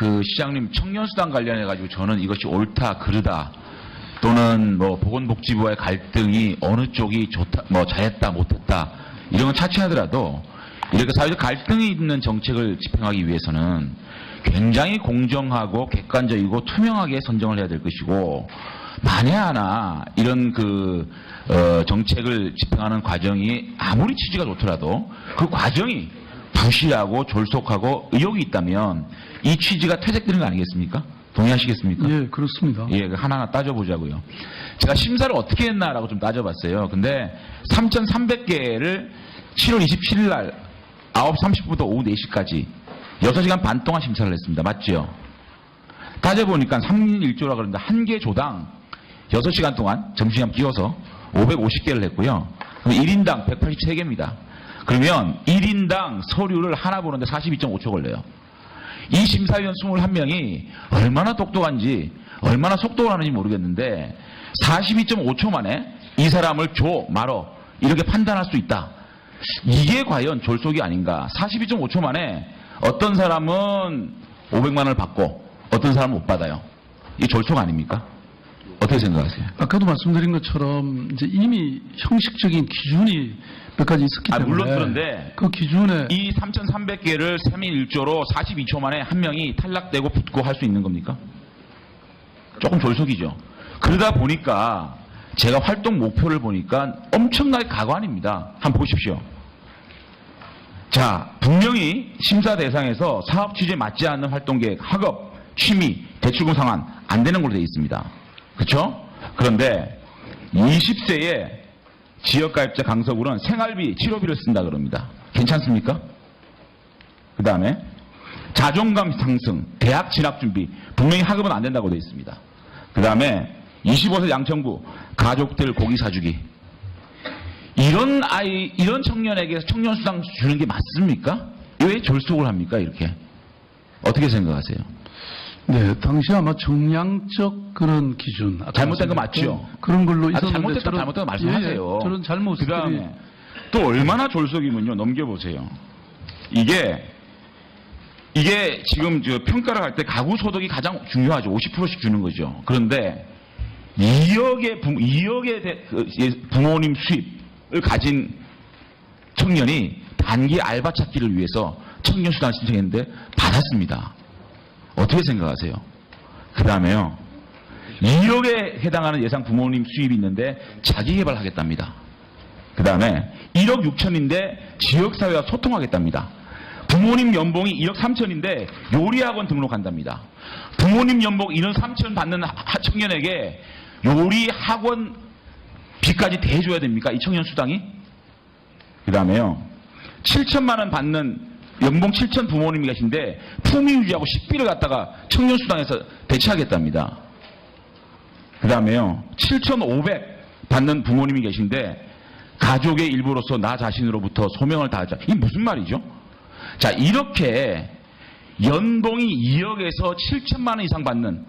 그 시장님 청년수당 관련해 가지고 저는 이것이 옳다 그르다 또는 뭐 보건복지부와의 갈등이 어느 쪽이 좋다 뭐 잘했다 못했다 이런 건 차치하더라도 이렇게 사회적 갈등이 있는 정책을 집행하기 위해서는 굉장히 공정하고 객관적이고 투명하게 선정을 해야 될 것이고 만에 하나 이런 그 어, 정책을 집행하는 과정이 아무리 취지가 좋더라도 그 과정이 부실하고 졸속하고 의혹이 있다면 이 취지가 퇴색되는 거 아니겠습니까? 동의하시겠습니까? 예, 그렇습니다. 예, 그 하나하나 따져보자고요. 제가 심사를 어떻게 했나라고 좀 따져봤어요. 근데 3,300개를 7월 27일 날 9시 30분부터 오후 4시까지 6시간 반 동안 심사를 했습니다. 맞죠? 따져보니까 3인 1조라 그러는데 한 개 조당 6시간 동안 점심시간 끼워서 550개를 했고요. 그럼 1인당 183개입니다. 그러면 1인당 서류를 하나 보는데 42.5초 걸려요. 이 심사위원 21명이 얼마나 똑똑한지 얼마나 속도가 나는지 모르겠는데 42.5초 만에 이 사람을 줘 말어 이렇게 판단할 수 있다. 이게 과연 졸속이 아닌가. 42.5초 만에 어떤 사람은 500만 원을 받고 어떤 사람은 못 받아요. 이 졸속 아닙니까? 어떻게 생각하세요? 아까도 말씀드린 것처럼 이제 이미 형식적인 기준이 몇 가지 있었기 아, 때문에 물론 그런데 그 기준에 이 3,300개를 3인 1조로 42초 만에 한 명이 탈락되고 붙고 할 수 있는 겁니까? 조금 졸속이죠. 그러다 보니까 제가 활동 목표를 보니까 엄청나게 가관입니다. 한번 보십시오. 자, 분명히 심사 대상에서 사업 취지에 맞지 않는 활동 계획, 학업, 취미, 대출금 상환 안 되는 걸로 되어 있습니다. 그렇죠? 그런데 20세에 지역가입자 강서구는 생활비, 치료비를 쓴다 그럽니다. 괜찮습니까? 그 다음에 자존감 상승, 대학 진학 준비, 분명히 학업은 안 된다고 되어 있습니다. 그 다음에 25세 양천구, 가족들 고기 사주기. 이런 아이, 이런 청년에게 청년수당 주는 게 맞습니까? 왜 졸속을 합니까, 이렇게? 어떻게 생각하세요? 네, 당시 아마 정량적 그런 기준 잘못된 거 맞죠? 그런 걸로 아, 있었는데 잘못됐다, 잘못된 거 말씀하세요. 예, 예, 저런 잘못들이 그 다음에 또 얼마나 졸속이면요. 넘겨보세요. 이게 이게 지금 저 평가를 할 때 가구 소득이 가장 중요하죠. 50%씩 주는 거죠. 그런데 2억의 부, 2억의 대- 그, 예, 부모님 수입을 가진 청년이 단기 알바 찾기를 위해서 청년 수당 신청했는데 받았습니다. 어떻게 생각하세요? 그 다음에요. 2억에 해당하는 예상 부모님 수입이 있는데 자기 개발하겠답니다. 그 다음에 1억 6천인데 지역사회와 소통하겠답니다. 부모님 연봉이 1억 3천인데 요리학원 등록한답니다. 부모님 연봉 1억 3천 받는 청년에게 요리학원 비까지 대줘야 됩니까? 이 청년 수당이? 그 다음에요. 7천만 원 받는 연봉 7천 부모님이 계신데 품위 유지하고 식비를 갖다가 청년 수당에서 대체하겠답니다. 그 다음에요. 7,500 받는 부모님이 계신데 가족의 일부로서 나 자신으로부터 소명을 다하자. 이게 무슨 말이죠? 자, 이렇게 연봉이 2억에서 7천만 원 이상 받는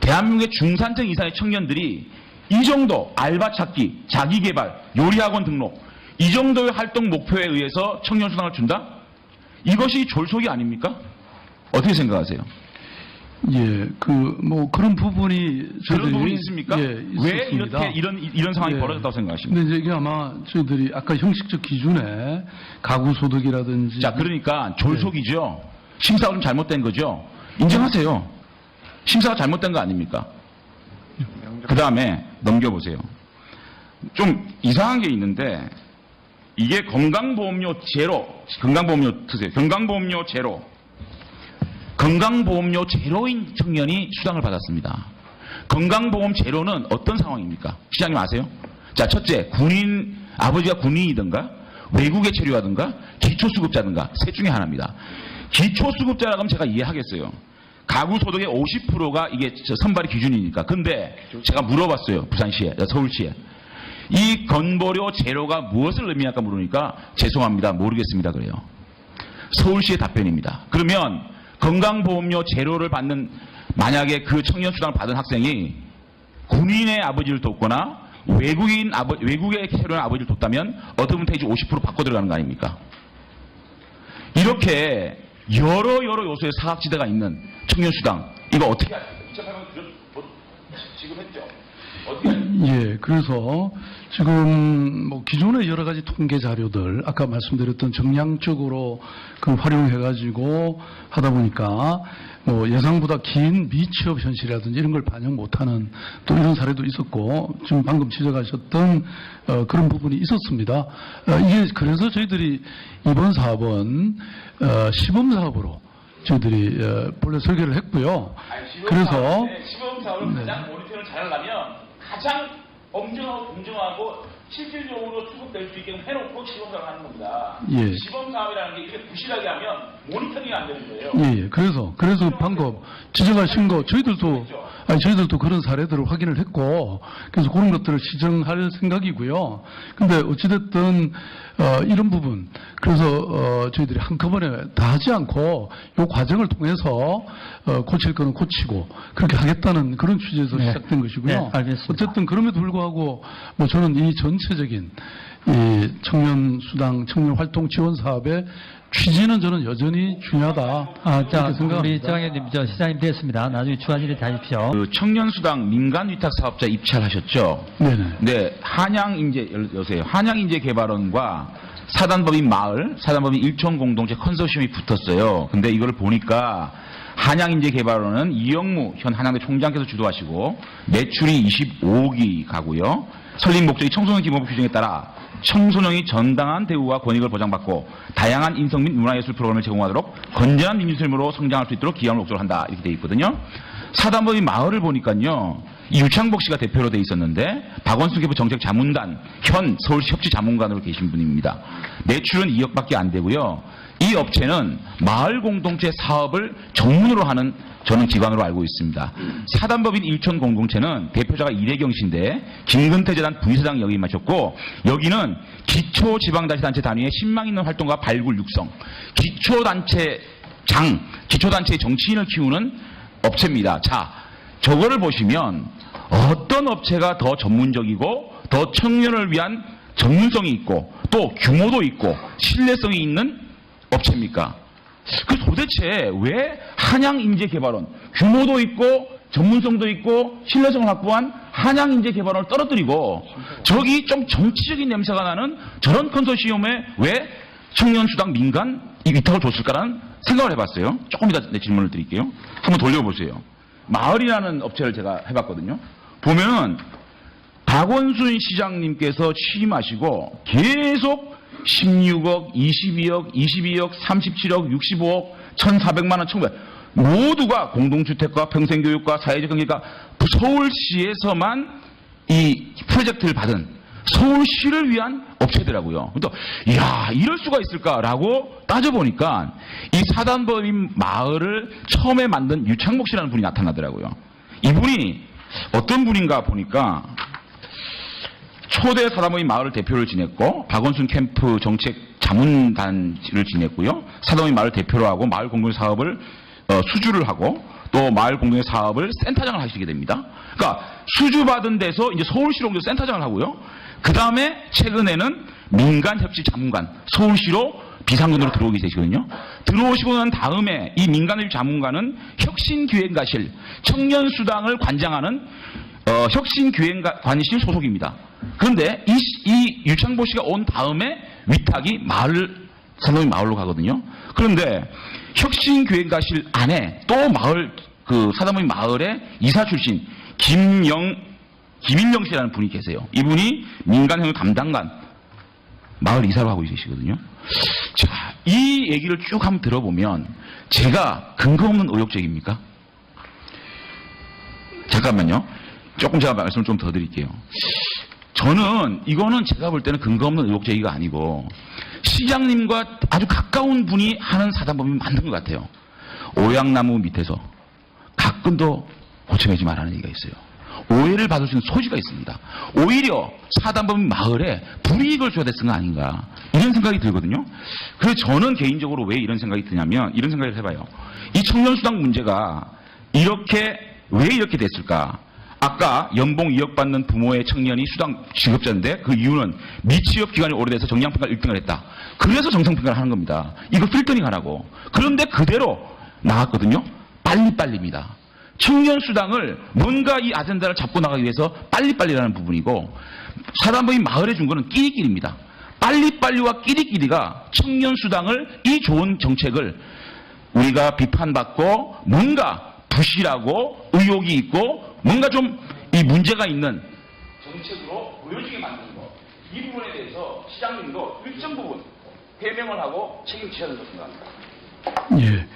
대한민국의 중산층 이상의 청년들이 이 정도 알바 찾기, 자기 개발, 요리학원 등록 이 정도의 활동 목표에 의해서 청년 수당을 준다? 이것이 졸속이 아닙니까? 어떻게 생각하세요? 예, 그 뭐 그런 부분이 그런 부분이 있습니까? 예, 왜 있었습니다. 이렇게 이런 이런 상황이 예. 벌어졌다고 생각하십니까? 근데 이제 이게 아마 저희들이 아까 형식적 기준에 가구 소득이라든지 자, 그러니까 졸속이죠. 심사가 좀 잘못된 거죠. 인정하세요. 심사가 잘못된 거 아닙니까? 그 다음에 넘겨보세요. 좀 이상한 게 있는데 이게 건강보험료 제로, 건강보험료 드세요. 건강보험료 제로. 건강보험료 제로인 청년이 수당을 받았습니다. 건강보험 제로는 어떤 상황입니까? 시장님 아세요? 자, 첫째, 군인, 아버지가 군인이든가, 외국에 체류하든가, 기초수급자든가, 셋 중에 하나입니다. 기초수급자라고 하면 제가 이해하겠어요. 가구 소득의 50%가 이게 저 선발의 기준이니까. 근데 제가 물어봤어요. 부산시에, 서울시에. 이 건보료 제로가 무엇을 의미할까 물으니까 죄송합니다. 모르겠습니다. 그래요. 서울시의 답변입니다. 그러면 건강보험료 제로를 받는 만약에 그 청년수당을 받은 학생이 군인의 아버지를 돕거나 외국인 아버, 외국에 체류한 아버지를 돕다면 어드밴테이지 50% 받고 들어가는 거 아닙니까? 이렇게 여러 여러 요소의 사각지대가 있는 청년수당 이거 어떻게 하십니까? 2008년 들 뭐, 지금 했죠. 예, 그래서 지금 뭐 기존의 여러 가지 통계 자료들 아까 말씀드렸던 정량적으로 그 활용해가지고 하다 보니까 뭐 예상보다 긴 미취업 현실이라든지 이런 걸 반영 못하는 또 이런 사례도 있었고 지금 방금 지적하셨던 어, 그런 부분이 있었습니다. 어, 이게 그래서 저희들이 이번 사업은 어, 시범 사업으로 저희들이 어, 본래 설계를 했고요. 그래서 시범 사업을 가장 모니터를 잘하려면 가장 엄정하고 공정하고 실질적으로 수급될 수 있게 해놓고 시범 사업을 하는 겁니다. 예. 시범 사업이라는 게 이렇게 부실하게 하면 모니터링이 안 되는 거예요. 예, 예. 그래서, 그래서 방금 지적하신 거, 저희들도, 아니, 저희들도 그런 사례들을 확인을 했고, 그래서 그런 것들을 시정할 생각이고요. 근데 어찌됐든, 어, 이런 부분, 그래서, 어, 저희들이 한꺼번에 다 하지 않고, 요 과정을 통해서, 어, 고칠 거는 고치고, 그렇게 하겠다는 그런 취지에서 네. 시작된 것이고요. 네, 알겠습니다. 어쨌든 그럼에도 불구하고, 뭐 저는 이 전체적인, 이 청년 수당, 청년 활동 지원 사업의 취지는 저는 여전히 중요하다. 아, 자. 우리 정의님, 저 시장님 됐습니다. 나중에 추가 질의 다 하십시오. 그 청년 수당 민간 위탁 사업자 입찰하셨죠? 네네. 네, 한양 인재 여세요. 한양 인재 개발원과 사단법인 마을, 사단법인 일촌 공동체 컨소시엄이 붙었어요. 근데 이거를 보니까 한양인재개발원은 이영무 현 한양대 총장께서 주도하시고 매출이 25억이 가고요. 설립 목적이 청소년 기본법 규정에 따라 청소년이 정당한 대우와 권익을 보장받고 다양한 인성 및 문화예술 프로그램을 제공하도록 건전한 민주생으로 성장할 수 있도록 기여함을 목적으로 한다 이렇게 돼 있거든요. 사단법인 마을을 보니까요. 이 유창복 씨가 대표로 돼 있었는데 박원순 개부 정책 자문단 현 서울시 협치 자문관으로 계신 분입니다. 매출은 2억밖에 안 되고요. 이 업체는 마을 공동체 사업을 전문으로 하는 저는 기관으로 알고 있습니다. 사단법인 일촌 공동체는 대표자가 이대경 씨인데 김근태 재단 부의사장 역임 하셨고 여기는 기초 지방자치단체 단위의 신망 있는 활동과 발굴 육성, 기초단체 장, 기초단체의 정치인을 키우는 업체입니다. 자, 저거를 보시면 어떤 업체가 더 전문적이고 더 청년을 위한 전문성이 있고 또 규모도 있고 신뢰성이 있는 업체입니까? 그 도대체 왜 한양인재개발원 규모도 있고 전문성도 있고 신뢰성을 확보한 한양인재개발원을 떨어뜨리고 저기 좀 정치적인 냄새가 나는 저런 컨소시엄에 왜 청년 수당 민간 이 위탁을 줬을까라는 생각을 해봤어요. 조금 이따 내 질문을 드릴게요. 한번 돌려보세요. 마을이라는 업체를 제가 해봤거든요. 보면은 박원순 시장님께서 취임하시고 계속 16억, 22억, 22억, 37억, 65억, 1,400만 원, 1,900 모두가 공동주택과 평생교육과 사회적 경제가 서울시에서만 이 프로젝트를 받은 서울시를 위한 업체더라고요. 또, 이야, 이럴 수가 있을까라고 따져보니까 이 사단법인 마을을 처음에 만든 유창목 씨라는 분이 나타나더라고요. 이분이 어떤 분인가 보니까 초대 사단법인 마을 대표를 지냈고 박원순 캠프 정책 자문단을 지냈고요. 사단법인 마을 대표로 하고 마을 공동 사업을 어, 수주를 하고 또 마을 공동의 사업을 센터장을 하시게 됩니다. 그러니까 수주 받은 데서 이제 서울시로 옮겨 센터장을 하고요. 그 다음에 최근에는 민간 협치 자문관 서울시로 비상근으로 들어오게 되시거든요. 들어오시고 난 다음에 이 민간협치 자문관은 혁신기획가실 청년수당을 관장하는 어, 혁신기획관실 소속입니다. 그런데 이, 시- 이 유창보 씨가 온 다음에 위탁이 마을 산동이 마을로 가거든요. 그런데 혁신기획가실 안에 또 마을 그 사단법인 마을의 이사 출신 김영 김일영 씨라는 분이 계세요. 이분이 민간협력 담당관 마을 이사로 하고 계시거든요. 자, 이 얘기를 쭉 한번 들어보면 제가 근거 없는 의혹적입니까? 잠깐만요. 조금 제가 말씀 좀 더 드릴게요. 저는 이거는 제가 볼 때는 근거 없는 의혹 제기가 아니고 시장님과 아주 가까운 분이 하는 사단법이 맞는 것 같아요. 오양나무 밑에서 가끔도 고쳐내지 말라는 얘기가 있어요. 오해를 받을 수 있는 소지가 있습니다. 오히려 사단법인 마을에 불이익을 줘야 됐은 거 아닌가 이런 생각이 들거든요. 그래서 저는 개인적으로 왜 이런 생각이 드냐면 이런 생각을 해봐요. 이 청년수당 문제가 이렇게 왜 이렇게 됐을까? 아까 연봉 2억 받는 부모의 청년이 수당 지급자인데 그 이유는 미취업 기간이 오래돼서 정량평가 1등을 했다. 그래서 정상평가를 하는 겁니다. 이거 필터링 하라고. 그런데 그대로 나왔거든요. 빨리빨리입니다. 청년 수당을 뭔가 이 아젠다를 잡고 나가기 위해서 빨리빨리라는 부분이고 사단법인 마을에 준 거는 끼리끼리입니다. 빨리빨리와 끼리끼리가 청년 수당을 이 좋은 정책을 우리가 비판받고 뭔가 부실하고 의혹이 있고 뭔가 좀 이 문제가 있는 정책으로 보여지게 만드는 것. 이 부분에 대해서 시장님도 일정 부분 해명을 하고 책임져야 된다고 생각합니다. 예.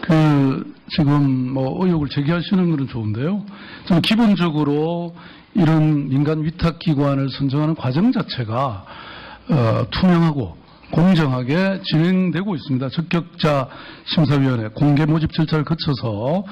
그, 지금 뭐 의혹을 제기하시는 것은 좋은데요. 저는 기본적으로 이런 민간 위탁 기관을 선정하는 과정 자체가 어, 투명하고 공정하게 진행되고 있습니다. 적격자 심사위원회 공개 모집 절차를 거쳐서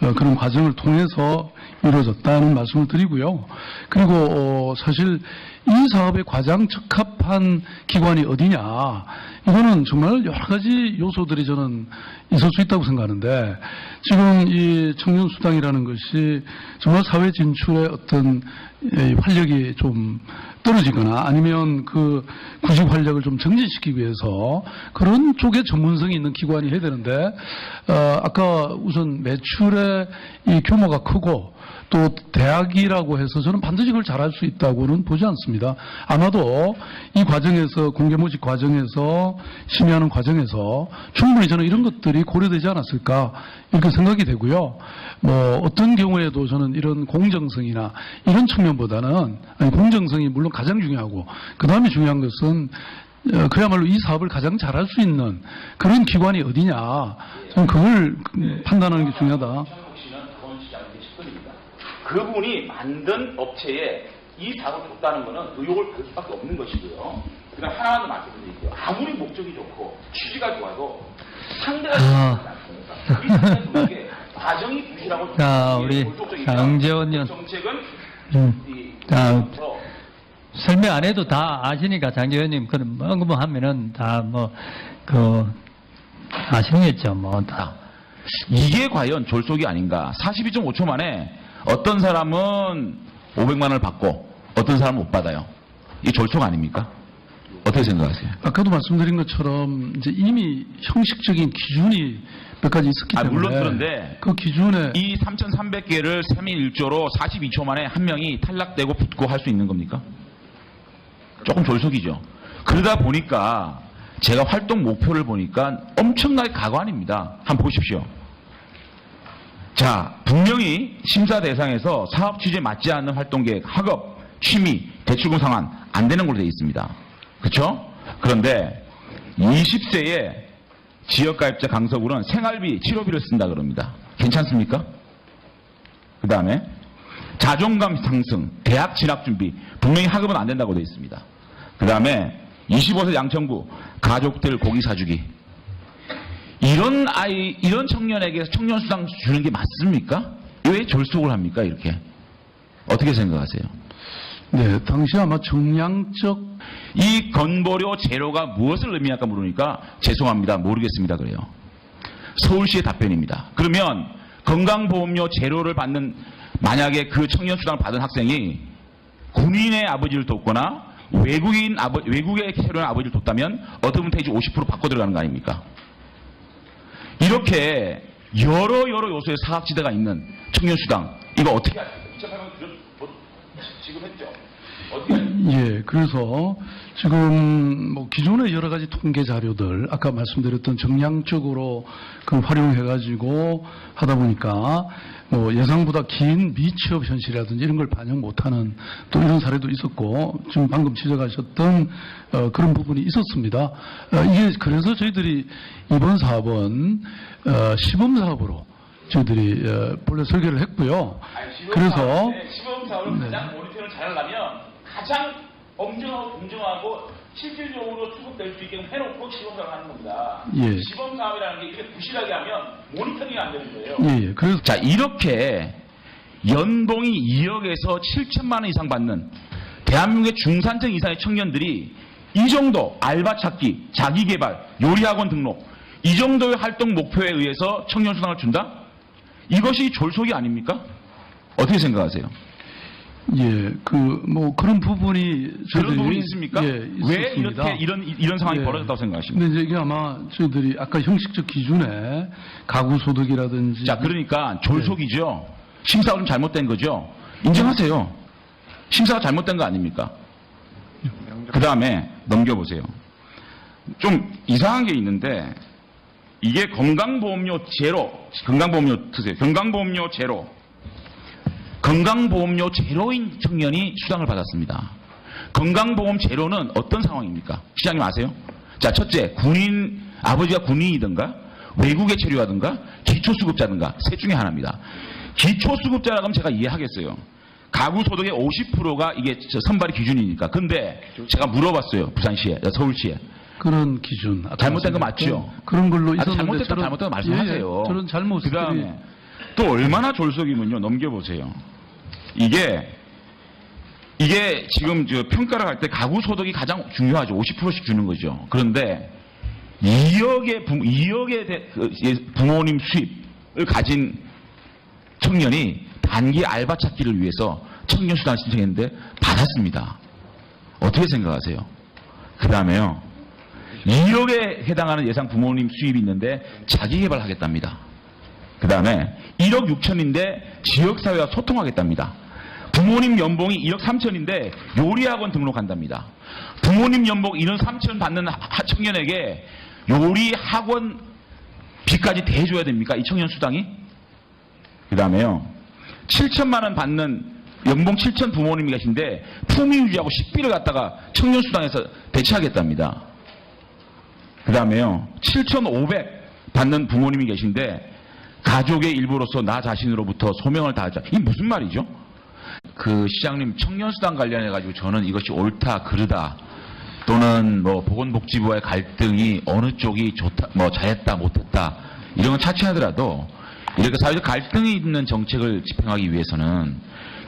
어, 그런 과정을 통해서 이루어졌다는 말씀을 드리고요. 그리고 어, 사실 이 사업에 가장 적합한 기관이 어디냐 이거는 정말 여러 가지 요소들이 저는 있을 수 있다고 생각하는데 지금 이 청년 수당이라는 것이 정말 사회 진출의 어떤 이 활력이 좀 떨어지거나 아니면 그 구직 활력을 좀 정진시키기 위해서 그런 쪽에 전문성이 있는 기관이 해야 되는데 어, 아까 우선 매출의 이 규모가 크고 또 대학이라고 해서 저는 반드시 그걸 잘할 수 있다고는 보지 않습니다. 아마도 이 과정에서 공개 모집 과정에서 심의하는 과정에서 충분히 저는 이런 것들이 고려되지 않았을까 이렇게 생각이 되고요. 뭐 어떤 경우에도 저는 이런 공정성이나 이런 측면보다는 아니 공정성이 물론 가장 중요하고 그 다음에 중요한 것은 어, 그야말로 이 사업을 가장 잘할 수 있는 그런 기관이 어디냐 저는 그걸 판단하는 게 중요하다. 최한국 씨는 자본시장의 10분입니다. 그분이 만든 업체에 이 사업을 줬다는 것은 의혹을 걸 수밖에 없는 것이고요. 그다음 하나만 더 말씀드릴게요. 아무리 목적이 좋고 취지가 좋아도 상대가 아. 좋지 않습니까? 이 과정이 부실하고 자, 우리 장재원 의원. 정책은 음. 이 자, 더 설명 안 해도 다 아시니까 장재현님 그런 언급하면은 다 뭐 그 아시겠죠 뭐 다. 이게 과연 졸속이 아닌가? 42.5초 만에 어떤 사람은 500만 원을 받고 어떤 사람은 못 받아요. 이 졸속 아닙니까? 어떻게 생각하세요? 아까도 말씀드린 것처럼 이제 이미 형식적인 기준이 몇 가지 있었기 아, 때문에 물론 그런데 그 기준에 이 3,300개를 3일 1조로 42초 만에 한 명이 탈락되고 붙고 할 수 있는 겁니까? 조금 졸속이죠. 그러다 보니까 제가 활동 목표를 보니까 엄청나게 가관입니다. 한번 보십시오. 자, 분명히 심사 대상에서 사업 취지에 맞지 않는 활동 계획, 학업, 취미, 대출금 상환 안 되는 걸로 되어 있습니다. 그렇죠? 그런데 20세에 지역가입자 강서구는 생활비, 치료비를 쓴다 그럽니다. 괜찮습니까? 그 다음에 자존감 상승, 대학 진학 준비, 분명히 학업은 안 된다고 되어 있습니다. 그 다음에 25세 양천구, 가족들 고기 사주기. 이런 아이, 이런 청년에게 청년 수당 주는 게 맞습니까? 왜 졸속을 합니까? 이렇게. 어떻게 생각하세요? 네 당시 아마 정량적 이 건보료 제로가 무엇을 의미할까 물으니까 죄송합니다. 모르겠습니다. 그래요. 서울시의 답변입니다. 그러면 건강보험료 제로를 받는 만약에 그 청년 수당을 받은 학생이 군인의 아버지를 돕거나 외국인 아버 외국의 체류한 아버지를 돕다면 어드밴테이지 50% 바꿔 들어가는 거 아닙니까? 이렇게 여러 여러 요소의 사각지대가 있는 청년수당 이거 어떻게 하십니까? 2008년 지금 했죠. 어떻게 예, 그래서 지금 뭐 기존의 여러 가지 통계 자료들 아까 말씀드렸던 정량적으로 그 활용해가지고 하다 보니까 뭐 예상보다 긴 미취업 현실이라든지 이런 걸 반영 못하는 또 이런 사례도 있었고 지금 방금 지적하셨던 어, 그런 부분이 있었습니다. 어, 이게 그래서 저희들이 이번 사업은 어, 시범 사업으로 저희들이 어, 본래 설계를 했고요. 그래서 시범 사업을 가장 모니터링을 잘하려면 가장 엄정하고 공정하고 실질적으로 수급될 수 있게 해놓고 시범 사업을 하는 겁니다. 예. 시범 사업이라는 게 이렇게 부실하게 하면 모니터링이 안 되는 거예요. 예, 예. 그래서 자 이렇게 연봉이 2억에서 7천만 원 이상 받는 대한민국의 중산층 이상의 청년들이 이 정도 알바 찾기, 자기 개발, 요리학원 등록 이 정도의 활동 목표에 의해서 청년 수당을 준다? 이것이 졸속이 아닙니까? 어떻게 생각하세요? 예, 그 뭐 그런 부분이 그런 저희들이 부분이 있습니까? 예, 왜 있었습니다. 이렇게 이런 이런 상황이 예. 벌어졌다고 생각하십니까? 근데 이제 이게 아마 저희들이 아까 형식적 기준에 가구 소득이라든지 자, 그러니까 졸속이죠. 심사가 좀 잘못된 거죠. 인정하세요. 심사가 잘못된 거 아닙니까? 그 다음에 넘겨보세요. 좀 이상한 게 있는데 이게 건강보험료 제로, 건강보험료 드세요. 건강보험료 제로. 건강보험료 제로인 청년이 수당을 받았습니다. 건강보험 제로는 어떤 상황입니까? 시장님 아세요? 자, 첫째, 군인, 아버지가 군인이든가, 외국에 체류하든가, 기초수급자든가, 셋 중에 하나입니다. 기초수급자라고 하면 제가 이해하겠어요. 가구 소득의 50%가 이게 저 선발의 기준이니까. 근데 제가 물어봤어요. 부산시에, 서울시에. 그런 기준 아까 잘못된 거 맞죠? 그런 걸로 아, 있었는데 잘못됐다 거 말씀하세요. 예, 예, 저런 잘못들이 그 다음에 또 얼마나 졸속이면요. 넘겨보세요. 이게 이게 지금 저 평가를 할 때 가구 소득이 가장 중요하죠. 50%씩 주는 거죠. 그런데 2억의 부, 2억의 대- 그, 예, 부모님 수입을 가진 청년이 단기 알바 찾기를 위해서 청년 수당 신청했는데 받았습니다. 어떻게 생각하세요? 그 다음에요. 2억에 해당하는 예상 부모님 수입이 있는데 자기 개발하겠답니다. 그 다음에 1억 6천인데 지역사회와 소통하겠답니다. 부모님 연봉이 1억 3천인데 요리학원 등록한답니다. 부모님 연봉 1억 3천 받는 청년에게 요리학원 비까지 대줘야 됩니까? 이 청년 수당이? 그 다음에요. 7천만 원 받는 연봉 7천 부모님이 계신데 품위 유지하고 식비를 갖다가 청년 수당에서 대체하겠답니다. 그 다음에요. 7,500 받는 부모님이 계신데 가족의 일부로서 나 자신으로부터 소명을 다하자. 이게 무슨 말이죠? 그 시장님 청년수당 관련해 가지고 저는 이것이 옳다 그르다 또는 뭐 보건복지부와의 갈등이 어느 쪽이 좋다 뭐 잘했다 못했다 이런 건 차치하더라도 이렇게 사회적 갈등이 있는 정책을 집행하기 위해서는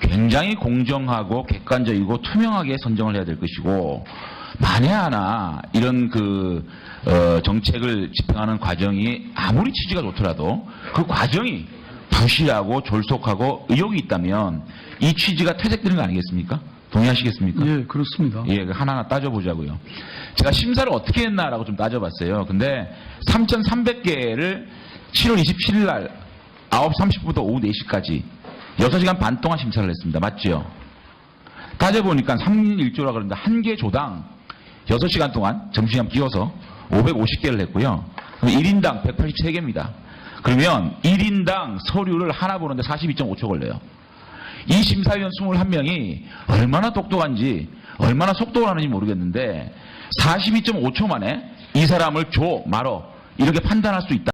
굉장히 공정하고 객관적이고 투명하게 선정을 해야 될 것이고 만에 하나 이런 그 어, 정책을 집행하는 과정이 아무리 취지가 좋더라도 그 과정이 부실하고 졸속하고 의혹이 있다면 이 취지가 퇴색되는 거 아니겠습니까? 동의하시겠습니까? 예, 그렇습니다. 예, 그 하나하나 따져보자고요. 제가 심사를 어떻게 했나라고 좀 따져봤어요. 근데 3,300개를 7월 27일 날 9시 30분부터 오후 4시까지 6시간 반 동안 심사를 했습니다. 맞죠? 따져보니까 3인 1조라 그러는데 한 개 조당 6시간 동안 점심시간 끼워서 550개를 했고요. 1인당 183개입니다. 그러면 1인당 서류를 하나 보는데 42.5초 걸려요. 이 심사위원 21명이 얼마나 똑똑한지 얼마나 속도를 하는지 모르겠는데 42.5초 만에 이 사람을 줘 말어 이렇게 판단할 수 있다.